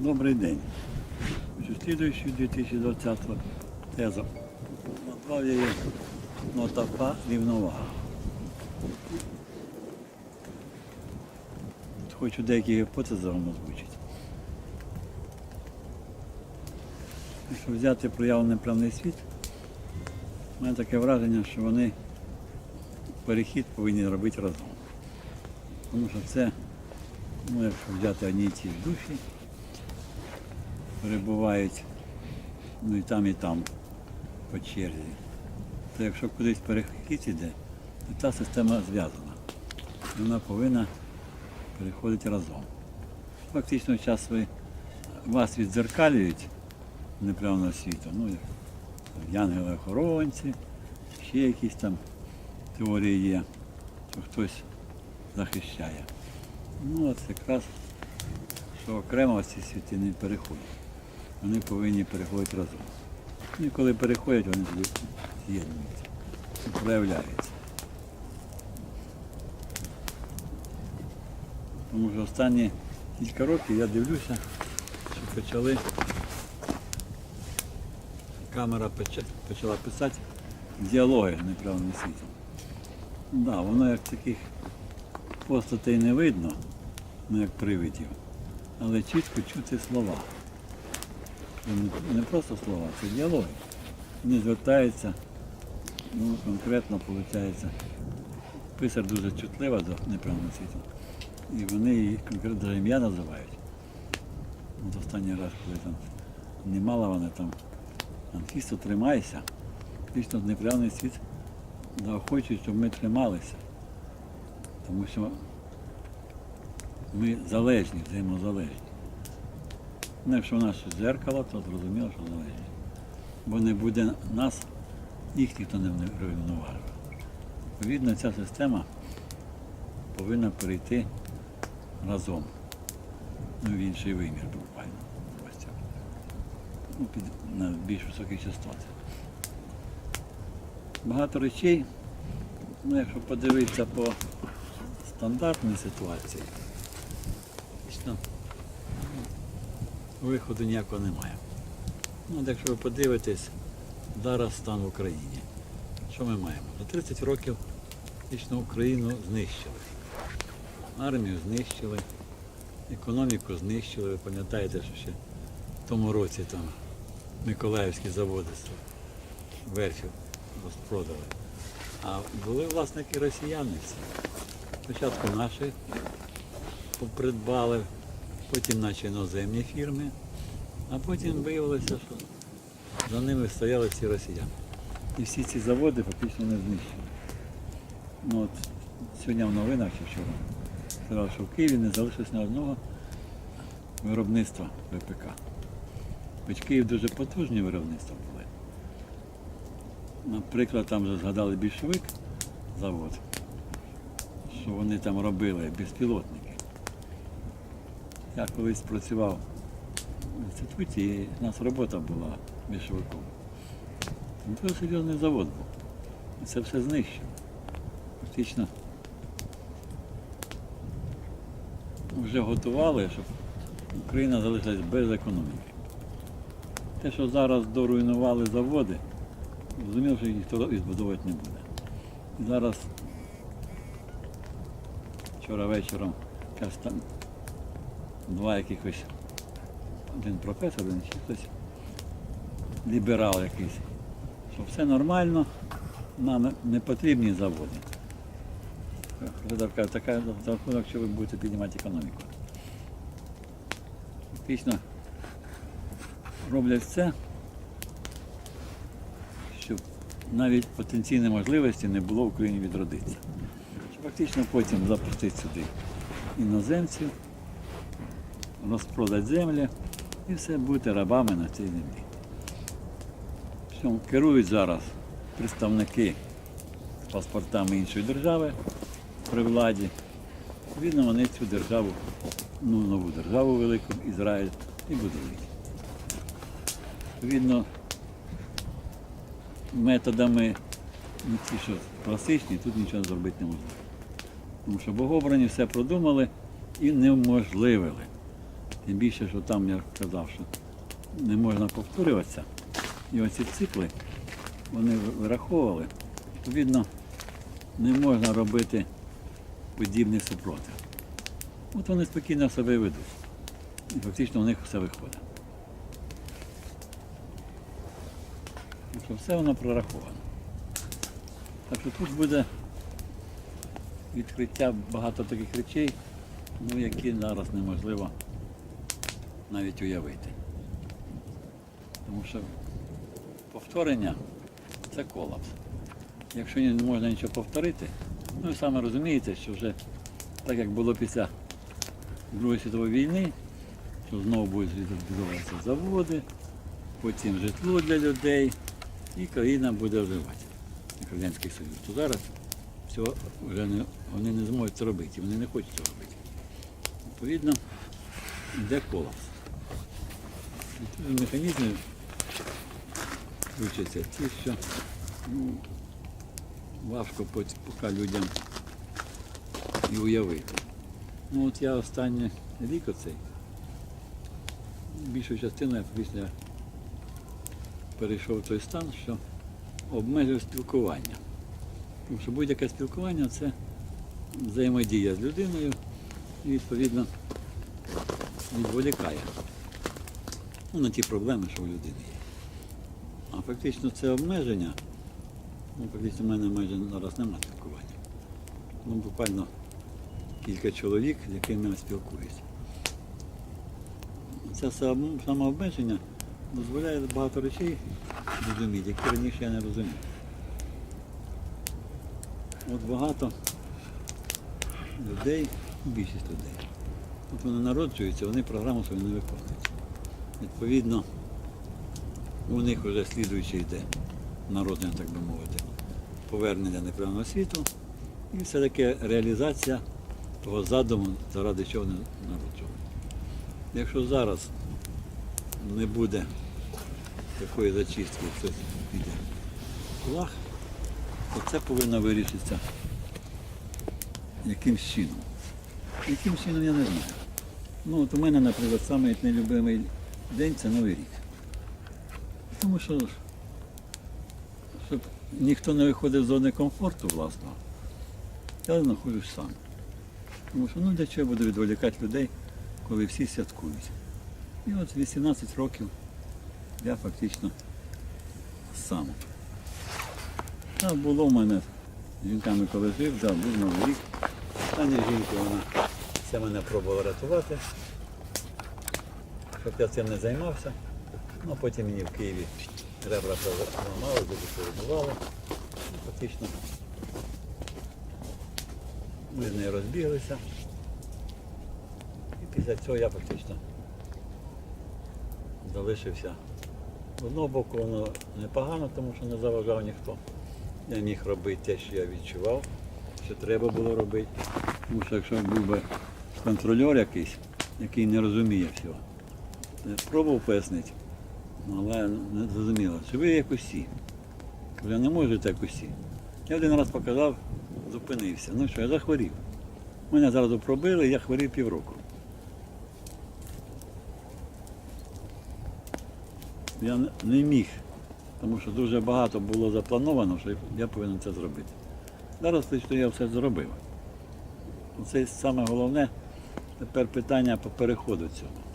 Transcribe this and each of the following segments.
Добрий день. Хочу слідуючу 2020 тезу. Назвав я її нотапа рівновага. Хочу деякі гіпотези вам озвучити. Якщо взяти проявлений певний світ, у мене таке враження, що вони перехід повинні робити разом. Тому що це, ну, якщо взяти одні й ті ж душі, перебувають ну і там, і там по черзі. То якщо кудись перехід іде, то та система зв'язана. Вона повинна переходити разом. Фактично час ви вас відзеркалюють неправильного світу. Ну, як янголи-охоронці, ще якісь там теорії є, що хтось захищає. Ну, от якраз, що окремо ці світи не переходять. Вони повинні переходити разом. І коли переходять, вони з'єднуються проявляються. Тому що останні кілька років я дивлюся, що почали камера почала писати діалоги неправильним світом. Да, воно як таких постатей не видно, ну як привидів, але чітко чути слова. Це не- просто слова, це діалоги. Вони звертаються, ну конкретно виходить, писар дуже чутлива до неправильного світу. І вони її конкретно ім'я називають. От останній раз, коли там немало вони там Анфісто тримайся. Фактично неправильний світ заохочує, щоб ми трималися. Тому що ми залежні, взаємозалежні. Ну, якщо в нас дзеркало, то зрозуміло, що залежні. Бо не буде нас, їх ніхто не врівноважує. Відповідно, ця система повинна перейти разом. Ну, в інший вимір буквально. Ну, під, на більш високих частот. Багато речей, ну, якщо подивитися по стандартній ситуації, фактично виходу ніякого немає. Ну, якщо ви подивитесь, зараз стан в Україні. Що ми маємо? За 30 років фактично Україну знищили. Армію знищили, економіку знищили. Ви пам'ятаєте, що ще в тому році там Миколаївські заводи верфів розпродали. А були власники росіяни всі. Спочатку наші придбали, потім наші іноземні фірми, а потім виявилося, що за ними стояли всі росіяни. І всі ці заводи фактично не знищені. Ну, от, сьогодні в новинах чи вчора сказав, що в Києві не залишилось ні одного виробництва ВПК. Хоч Київ дуже потужні виробництва були. Наприклад, там вже згадали більшовик завод, що вони там робили безпілотники. Я колись працював в інституті і у нас робота була більшовиком. Дуже серйозний завод був. І це все знищено. Фактично вже готували, щоб Україна залишилась без економіки. Те, що зараз доруйнували заводи, зрозуміло, що їх ніхто і збудовувати не буде. І зараз вчора вечором якраз там два якихось, один професор, один ще хтось, ліберал якийсь, що все нормально, нам не потрібні заводи. Це така, за рахунок, що ви будете піднімати економіку. Фактично роблять все, щоб навіть потенційної можливості не було в Україні відродитися. Фактично потім запустити сюди іноземців, розпродати землі і все бути рабами на цій землі. Причому керують зараз представники з паспортами іншої держави при владі. Відповідно, вони цю державу, ну, нову державу велику, Ізраїль, і будують. Відповідно, методами ну, ті, що класичні, тут нічого зробити неможливо. Тому що богобрані все продумали і неможливили. Тим більше, що там я казав, що не можна повторюватися. І оці цикли вони вираховували. Відповідно, не можна робити подібних супротив. От вони спокійно себе ведуть. І фактично у них все виходить. Так все воно прораховано. Так що тут буде відкриття багато таких речей, ну, які зараз неможливо навіть уявити. Тому що повторення це колапс. Якщо не можна нічого повторити, ну ви саме розумієте, що вже так як було після Другої світової війни, що знову будуть відбудовуватися заводи, потім житло для людей, і країна буде оживати, Радянський Союз. То зараз цього вже не, вони не зможуть це робити, вони не хочуть цього робити. Відповідно, йде колапс. Механізми включаться ті, що ну, важко поки людям і уявити. Ну от я останній рік оцей, більшу частину я після перейшов в той стан, що обмежив спілкування. Тому що будь-яке спілкування це взаємодія з людиною і відповідно відволікає ну, на ті проблеми, що у людини є. А фактично це обмеження, ну фактично в мене майже зараз немає спілкування. Ну, буквально кілька чоловік, з якими я спілкуюся. Це сам- самообмеження дозволяє багато речей розуміти, які раніше я не розумів. От багато людей, більшість людей, от вони народжуються, вони програму свою не виконують. Відповідно, у них вже слідуючий йде народження, так би мовити, повернення непрямого світу і все-таки реалізація того задуму, заради чого не народжували. Якщо зараз не буде такої зачистки, хтось піде в то це повинно вирішитися якимсь чином. Яким чином я не знаю. Ну от у мене, наприклад, самий день це Новий рік. Тому що щоб ніхто не виходив з зони комфорту власного, я знаходжусь сам. Тому що ну для чого я буду відволікати людей, коли всі святкують. І от 18 років я фактично сам. Так було в мене з жінками, коли жив, да, був новий рік. Остання жінка, вона все мене пробувала рятувати, я цим не займався. Ну, потім мені в Києві ребра зламали, зуби перебували. Фактично ми з нею розбіглися. І після цього я фактично залишився. З одного боку воно непогано, тому що не заважав ніхто. Я міг робити те, що я відчував, що треба було робити. Тому що якщо був би контрольор якийсь, який не розуміє всього, пробував пояснити, але не зрозуміло, чи ви як усі. Ви не можете як усі. Я один раз показав, зупинився. Ну що, я захворів. Мене зразу пробили, я хворів півроку. Я не- міг, тому що дуже багато було заплановано, що я повинен це зробити. Зараз що я все зробив. Це саме головне тепер питання по переходу цього.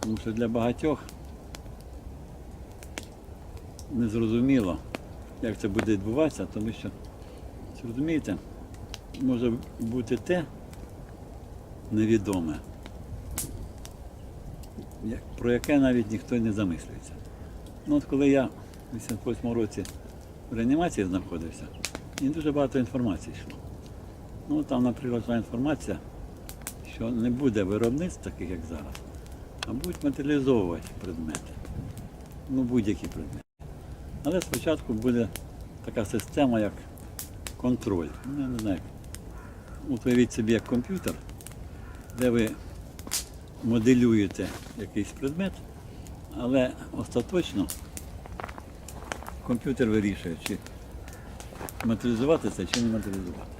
Тому що для багатьох незрозуміло, як це буде відбуватися, тому що, розумієте, може бути те невідоме, про яке навіть ніхто не замислюється. Ну от коли я в 88 році в реанімації знаходився, мені дуже багато інформації йшло. Ну там, наприклад, інформація, що не буде виробництв таких, як зараз, а будуть матеріалізовувати предмети. Ну, будь-які предмети. Але спочатку буде така система, як контроль. Ну, я не знаю. Уявіть собі як комп'ютер, де ви моделюєте якийсь предмет, але остаточно комп'ютер вирішує, чи матеріалізувати це, чи не матеріалізувати.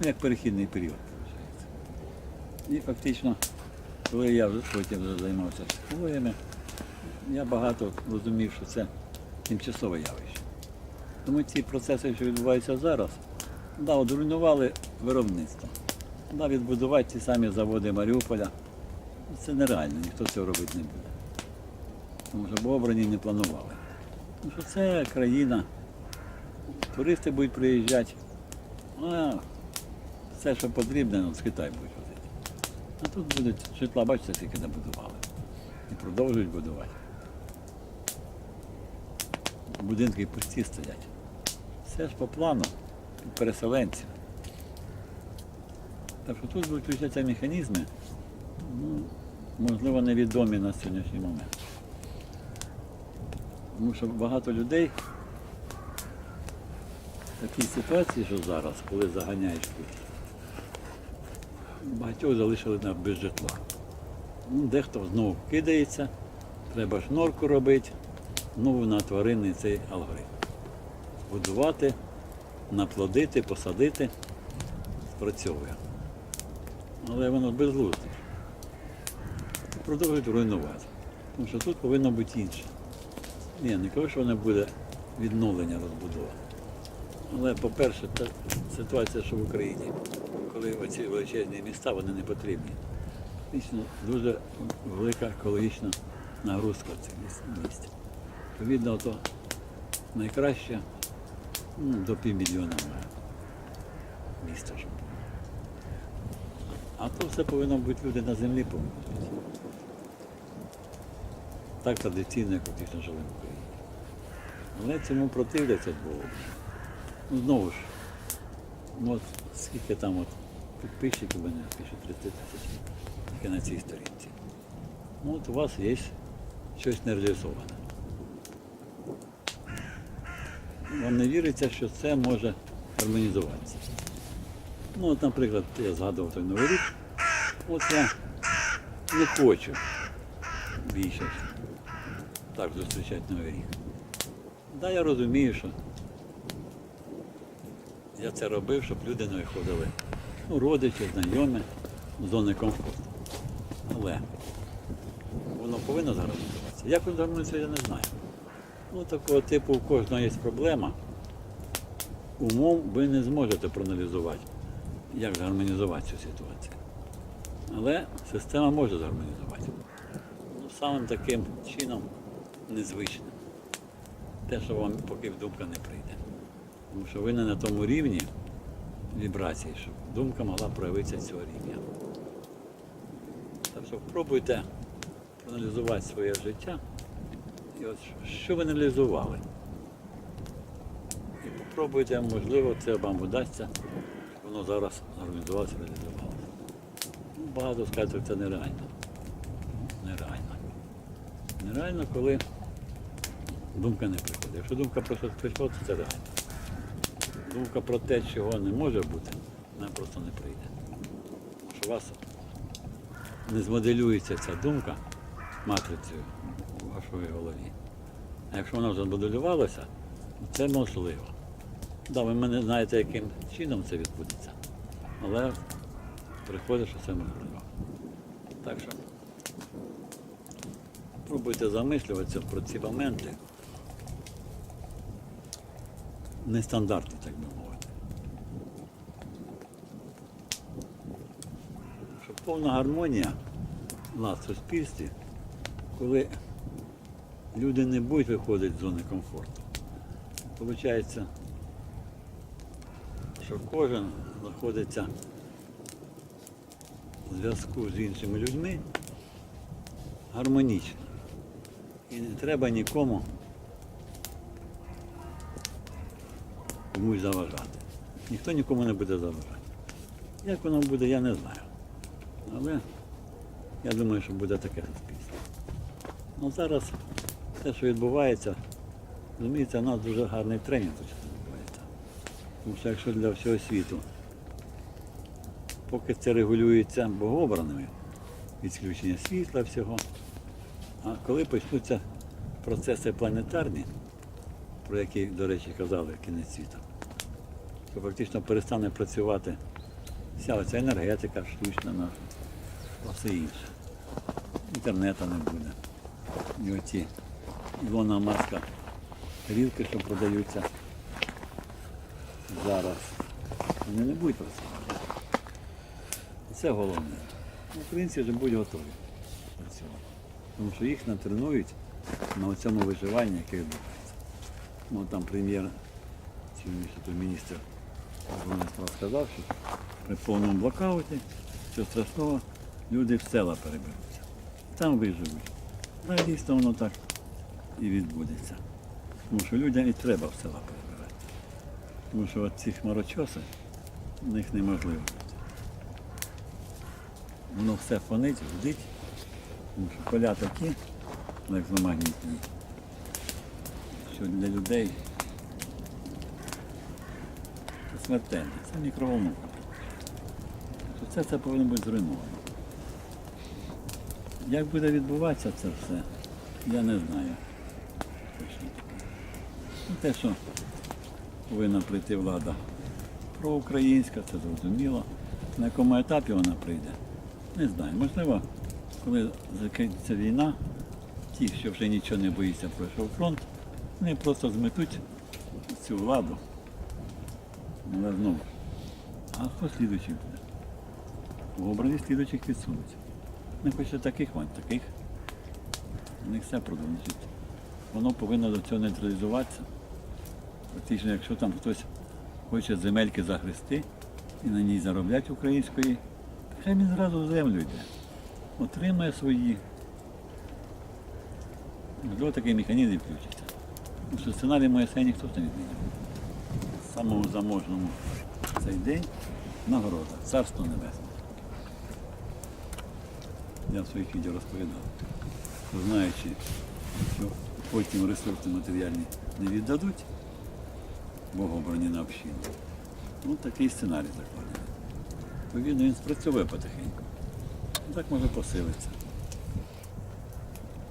Ну, як перехідний період, виходить. І фактично коли я вже потім вже займався психологіями, я багато розумів, що це тимчасове явище. Тому ці процеси, що відбуваються зараз, да, от руйнували виробництво. Да, відбудувати ті самі заводи Маріуполя. Це нереально, ніхто цього робити не буде. Тому що бо обрані не планували. Тому що це країна, туристи будуть приїжджати, а все, що потрібно, ну, з Китаю будуть А тут будуть житла, бачите, скільки набудували. І продовжують будувати. Будинки пусті стоять. Все ж по плану переселенців. Так що тут будуть включатися механізми, ну, можливо, невідомі на сьогоднішній момент. Тому що багато людей в такій ситуації, що зараз, коли заганяєш тут, багатьох залишили на без житла. Ну, дехто знову кидається, треба ж норку робити, знову на тваринний цей алгоритм. Будувати, наплодити, посадити, спрацьовує. Але воно безглузде. Продовжують руйнувати. Тому що тут повинно бути інше. Ні, не кажу, що воно буде відновлення розбудова. Але, по-перше, та ситуація, що в Україні, коли оці величезні міста, вони не потрібні. Фактично дуже велика екологічна нагрузка в цих міс- місті. Відповідно, то найкраще ну, до півмільйона міста, щоб. А то все повинно бути люди на землі повинні. Так традиційно, як фактично жили в Україні. Але цьому противляться бо ну, знову ж, ну, от скільки там от підписчиків у мене, більше 30 тисяч, тільки на цій сторінці. Ну от у вас є щось нереалізоване. Вам не віриться, що це може гармонізуватися. Ну, от, наприклад, я згадував той Новий рік. От я не хочу більше так зустрічати Новий рік. Да, я розумію, що я це робив, щоб люди не виходили. Ну, родичі, знайомі, зони комфорту. Але воно повинно згармонізуватися. Як воно згармонізується, я не знаю. Ну, такого типу у кожного є проблема. Умом ви не зможете проаналізувати, як згармонізувати цю ситуацію. Але система може згармонізувати. Ну, самим таким чином незвичним. Те, що вам поки в думка не прийде. Тому що ви не на тому рівні вібрації, щоб думка могла проявитися цього рівня. Так що пробуйте проаналізувати своє життя. І от що ви аналізували? І попробуйте, можливо, це вам вдасться, щоб воно зараз організувалося, реалізувалося. Ну, багато скажуть, що це нереально. Нереально. Нереально, коли думка не приходить. Якщо думка про щось прийшла, то це реально. Думка про те, чого не може бути, вона просто не прийде. Тому що у вас не змоделюється ця думка матрицею у вашій голові. А якщо вона вже змоделювалася, це можливо. Да, ви мене знаєте, яким чином це відбудеться. Але приходить, що це можливо. Так що пробуйте замислюватися про ці моменти. Нестандартні, так би мовити. Щоб повна гармонія в суспільстві, коли люди не будуть виходити з зони комфорту. Получається, що кожен знаходиться в зв'язку з іншими людьми гармонічно. І не треба нікому комусь заважати. Ніхто нікому не буде заважати. Як воно буде, я не знаю. Але я думаю, що буде таке суспільство. Ну зараз те, що відбувається, розумієте, у нас дуже гарний тренінг відбувається. Тому що якщо для всього світу, поки це регулюється богообраними, відключення світла всього, а коли почнуться процеси планетарні, про які, до речі, казали кінець світу, то фактично перестане працювати вся оця енергетика штучна наша, а все інше. інтернету не буде. І оці Ілона Маска тарілки, що продаються зараз, вони не будуть працювати. Це головне. Українці вже будуть готові працювати. Тому що їх натренують на цьому виживанні, яке відбувається. Ну, там прем'єр, чи міністр оборони сказав, що при повному блокауті, що страшного, люди в села переберуться. Там виживуть. Ну, дійсно воно так і відбудеться. Тому що людям і треба в села перебирати. Тому що от ці хмарочоси, в них неможливо. Воно все фонить, гудить, тому що поля такі, електромагнітні, що для людей це це мікроволновка. Це, це повинно бути зруйновано. Як буде відбуватися це все, я не знаю. Ну, те, що повинна прийти влада проукраїнська, це зрозуміло. На якому етапі вона прийде, не знаю. Можливо, коли закінчиться війна, ті, що вже нічого не боїться, пройшов фронт, вони просто зметуть цю владу. Але знову. А хто слідуючий буде? В образі слідуючих відсунуть. Не хоче таких вань, таких. У них все продумано. Воно повинно до цього нейтралізуватися. Фактично, якщо там хтось хоче земельки загрести і на ній заробляти української, хай він зразу в землю йде. Отримає свої. Можливо, такий механізм включиться. Що сценарій Моїсея ніхто не відміняв. Самому заможному цей день нагорода, царство небесне. Я в своїх відео розповідав, що знаючи, що потім ресурси матеріальні не віддадуть, богобрані на общину. Ну, такий сценарій закладений. Відповідно, він спрацьовує потихеньку. Так може посилитися.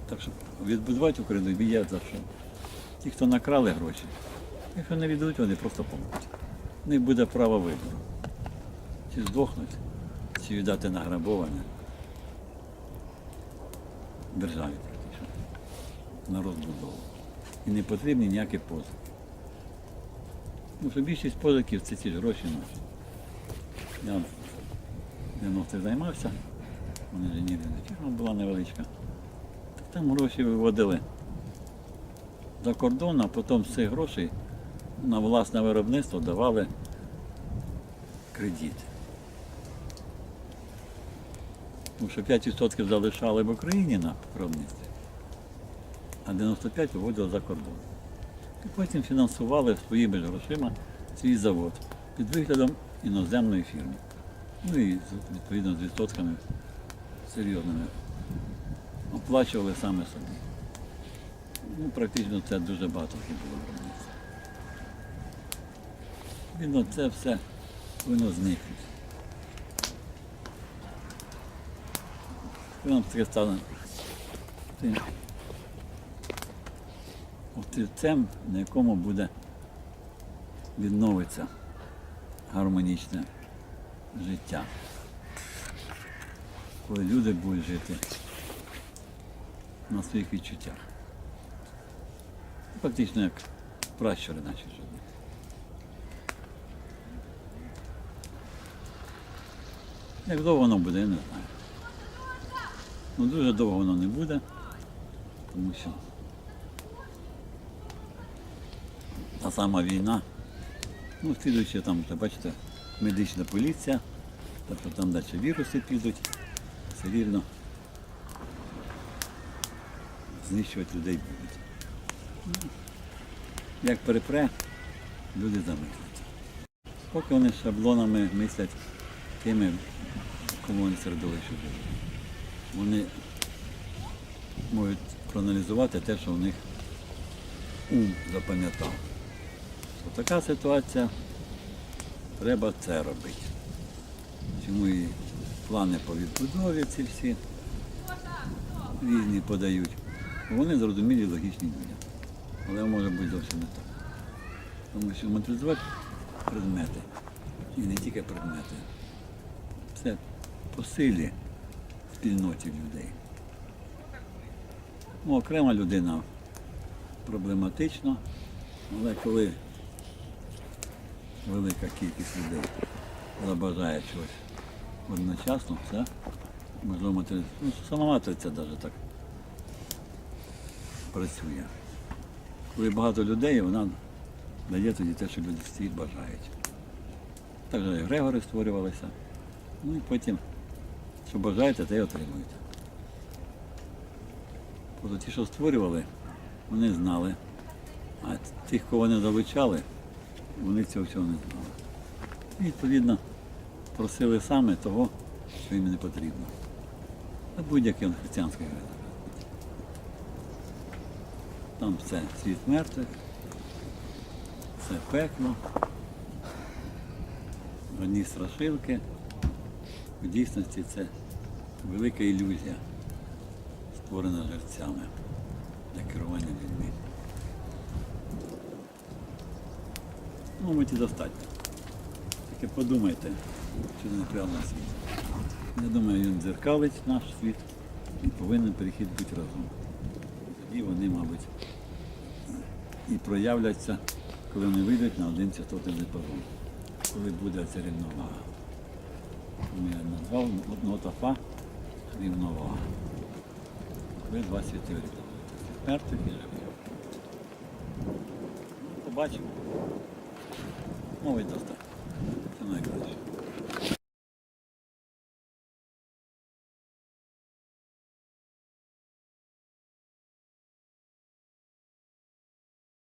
Так що відбудувати Україну є за що. Ті, хто накрали гроші, якщо не віддадуть, вони просто помруть. Них буде право вибору. Чи здохнуть, чи віддати награбоване державі практично на розбудову. І не потрібні ніякі позики. Тому що більшість позиків це ці ж гроші наші. Я в 90-х займався, в інженерній фірма була невеличка. Так там гроші виводили за кордон, а потім з цих грошей на власне виробництво давали кредит. Тому що 5% залишали в Україні на виробництві, а 95% виводили за кордон. І потім фінансували своїми грошима свій завод під виглядом іноземної фірми. Ну і відповідно з відсотками серйозними оплачували саме собі. Ну, практично це дуже багато було виробництва. Відповідно, це все. Воно таке стане тим острівцем, на якому буде відновиться гармонічне життя. Коли люди будуть жити на своїх відчуттях. Фактично як пращури наші жили. Як довго воно буде, я не знаю. Ну дуже довго воно не буде, тому що та сама війна, ну слідуючи там, то бачите, медична поліція, тобто там далі віруси підуть, все рівно знищувати людей будуть. Як перепре, люди замисляться. Поки вони шаблонами мислять тими, кому вони живуть вони можуть проаналізувати те, що в них ум запам'ятав. Така ситуація, треба це робити. Чому і плани по відбудові ці всі різні подають. Вони зрозумілі логічні людям. Але може бути зовсім не так. Тому що матеріалізувати предмети, і не тільки предмети, це по силі спільноті людей. Ну, окрема людина проблематично, але коли велика кількість людей забажає чогось одночасно, все, можливо. Ну, сама матриця навіть так працює. Коли багато людей, вона дає тоді те, що люди всі бажають. Так же і Грегори створювалися. Ну і потім, що бажаєте, те й отримуєте. Тобто ті, що створювали, вони знали. А тих, кого не залучали, вони цього всього не знали. І, відповідно, просили саме того, що їм не потрібно. А будь-яке християнське греко. Там все світ мертвих, це пекло, одні страшилки. В дійсності це велика ілюзія, створена жерцями для керування людьми. Ну, миті достатньо. Тільки подумайте, чи не прямо на світ. Я думаю, він дзеркалить наш світ і повинен перехід бути разом. Тоді вони, мабуть, і проявляться, коли вони вийдуть на один частотний діапазон, коли буде ця рівновага. Я назвав одного тафа рівновага. Ви два світи і живих. Ну, Побачимо. Це найкраще.